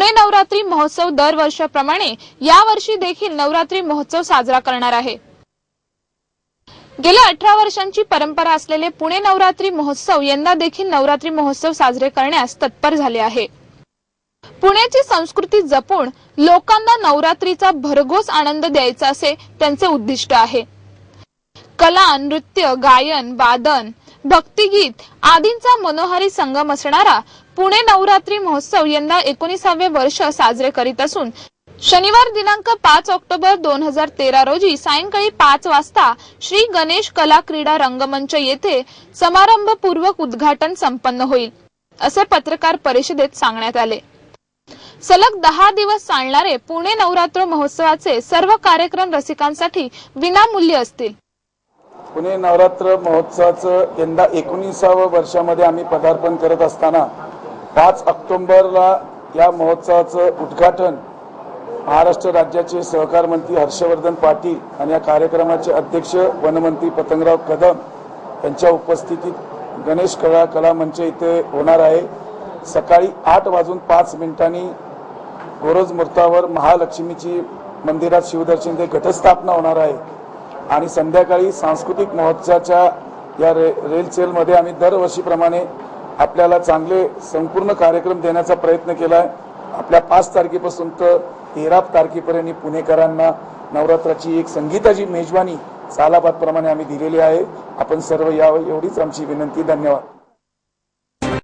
पुणे नवरात्री महोत्सव दरवर्षाप्रमाणे यावर्षी देखील नवरात्री महोत्सव साजरा करणार आहे. गेल्या अठरा वर्षांची परंपरा असलेले पुणे नवरात्री महोत्सव यंदा देखील नवरात्री महोत्सव साजरे करण्यास तत्पर झाले आहे. पुण्याची संस्कृती जपून लोकांना नवरात्रीचा भरघोस आनंद द्यायचा असे त्यांचे उद्दिष्ट आहे. कला नृत्य गायन वादन भक्तिगीत आदींचा मनोहारी संगम असणारा पुणे नवरात्री महोत्सव यंदा एकोणीसावे वर्ष साजरे करीत असून शनिवार दिनांक पाच ऑक्टोबर दोन हजार तेरा रोजी सायंकाळी पाच वाजता श्री गणेश कला क्रीडा रंगमंच येथे समारंभपूर्वक उद्घाटन संपन्न होईल असे पत्रकार परिषदेत सांगण्यात आले. सलग दहा दिवस चालणारे पुणे नवरात्र महोत्सवाचे सर्व कार्यक्रम रसिकांसाठी विनामूल्य असतील. पुणे नवरात्र महोत्सवाचं यंदा एकोणीसाव्या वर्षामध्ये आम्ही पदार्पण करत असताना पाच ऑक्टोंबरला या महोत्सवाचं उद्घाटन महाराष्ट्र राज्याचे सहकार मंत्री हर्षवर्धन पाटील आणि या कार्यक्रमाचे अध्यक्ष वनमंत्री पतंगराव कदम यांच्या उपस्थितीत गणेश कला कला मंच इथे होणार आहे. सकाळी आठ वाजून पाच मिनिटांनी गोरज मूर्तावर महालक्ष्मीची मंदिरात शिवदर्शन ते घटस्थापना होणार आहे. आणि संध्याकाळी सांस्कृतिक महोत्सवाच्या या रे रेल सेलमध्ये आम्ही दरवर्षीप्रमाणे आपल्याला चांगले संपूर्ण कार्यक्रम देण्याचा प्रयत्न केला आहे आपल्या पाच तारखेपासून तर तेरा तारखेपर्यंत पुणेकरांना नवरात्राची एक संगीताची मेजवानी सालाबादप्रमाणे आम्ही दिलेली आहे. आपण सर्व यावं एवढीच आमची विनंती. धन्यवाद.